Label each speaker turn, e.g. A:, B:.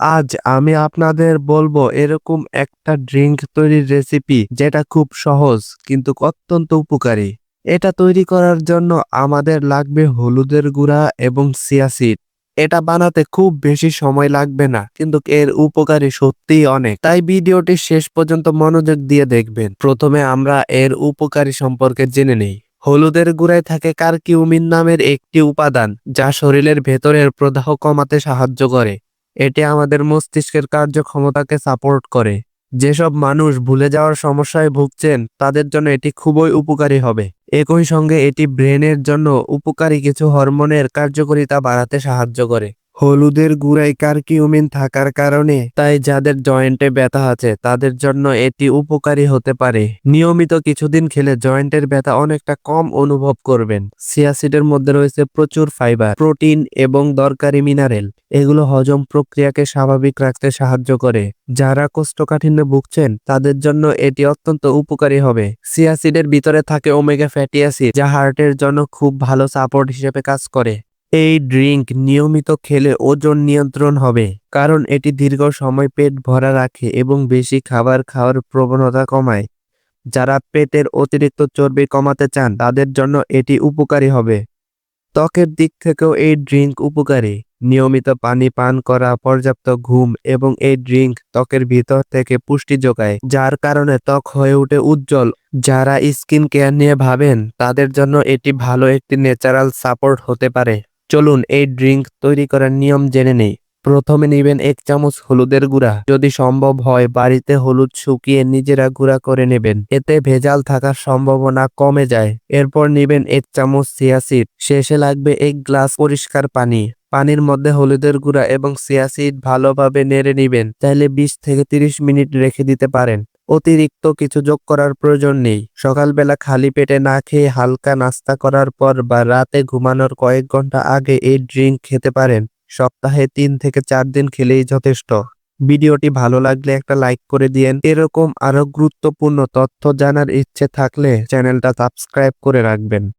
A: আজ আমি আপনাদের বলব এরকম একটা ড্রিঙ্ক তৈরির রেসিপি যেটা খুব সহজ কিন্তু অত্যন্ত উপকারী। এটা তৈরি করার জন্য আমাদের লাগবে হলুদের গুঁড়া এবং সিয়াসিড এটা বানাতে খুব বেশি সময় লাগবে না কিন্তু এর উপকারী সত্যিই অনেক। তাই ভিডিওটি শেষ পর্যন্ত মনোযোগ দিয়ে দেখবেন। প্রথমে আমরা এর উপকারী সম্পর্কে জেনে নেই। হলুদের গুঁড়ায় থাকে কার্কিউমিন নামের একটি উপাদান যা শরীরের ভেতরের প্রদাহ কমাতে সাহায্য করে। এটি আমাদের মস্তিষ্কের কার্যক্ষমতাকে সাপোর্ট করে। যেসব মানুষ ভুলে যাওয়ার সমস্যায় ভুগছেন, তাদের জন্য এটি খুবই উপকারী হবে। একই সঙ্গে এটি ব্রেনের জন্য উপকারী কিছু হরমোনের কার্যকারিতা বাড়াতে সাহায্য করে। হলুদের গুঁড়ায় কার্কিউমিন থাকার কারণে, তাই যাদের জয়েন্টে ব্যথা আছে, তাদের জন্য এটি উপকারী হতে পারে। নিয়মিত কিছুদিন খেলে জয়েন্টের ব্যথা অনেকটা কম অনুভব করবেন। সিয়াসিডের মধ্যে রয়েছে প্রচুর ফাইবার, প্রোটিন এবং দরকারি মিনারেল। এগুলো হজম প্রক্রিয়াকে স্বাভাবিক রাখতে সাহায্য করে। যারা কোষ্ঠকাঠিন্যে ভুগছেন, তাদের জন্য এটি অত্যন্ত উপকারী হবে। সিয়াসিডের ভিতরে থাকে ওমেগা ফ্যাটি অ্যাসিড, যা হার্টের জন্য খুব ভালো সাপোর্ট হিসেবে কাজ করে। এই ড্রিঙ্ক নিয়মিত খেলে ওজন নিয়ন্ত্রণ হবে, কারণ এটি দীর্ঘ সময় পেট ভরা রাখে এবং বেশি খাবার খাওয়ার প্রবণতা কমায়। যারা পেটের অতিরিক্ত চর্বি কমাতে চান, তাদের জন্য এটি উপকারী হবে। ত্বকের দিক থেকেও এই ড্রিঙ্ক উপকারী। নিয়মিত পানি পান করা, পর্যাপ্ত ঘুম এবং এই ড্রিঙ্ক ত্বকের ভিতর থেকে পুষ্টি যোগায়, যার কারণে ত্বক হয়ে ওঠে উজ্জ্বল। যারা স্কিন কেয়ার নিয়ে ভাবেন, তাদের জন্য এটি ভালো একটি ন্যাচারাল সাপোর্ট হতে পারে। চলুন এই ড্রিঙ্ক তৈরি করার নিয়ম জেনে নেই। প্রথমে নেবেন এক চামচ হলুদের গুঁড়া। যদি সম্ভব হয়, বাড়িতে হলুদ শুকিয়ে নিজেরা গুঁড়া করে নেবেন। এতে ভেজাল থাকার সম্ভাবনা কমে যায়। এরপর নেবেন এক চামচ সিয়াসিড শেষে লাগবে এক গ্লাস পরিষ্কার পানি। পানির মধ্যে হলুদের গুঁড়া এবং সিয়াসিড ভালোভাবে নেড়ে নিবেন। চাইলে বিশ থেকে তিরিশ মিনিট রেখে দিতে পারেন। অতিরিক্ত কিছু যোগ করার প্রয়োজন নেই। সকালবেলা খালি পেটে না খেয়ে হালকা নাস্তা করার পর বা রাতে ঘুমানোর কয়েক ঘণ্টা আগে এই ড্রিঙ্ক খেতে পারেন। সপ্তাহে তিন থেকে চার দিন খেলেই যথেষ্ট। ভিডিওটি ভালো লাগলে একটা লাইক করে দিয়েন। এরকম আরও গুরুত্বপূর্ণ তথ্য জানার ইচ্ছে থাকলে চ্যানেলটা সাবস্ক্রাইব করে রাখবেন।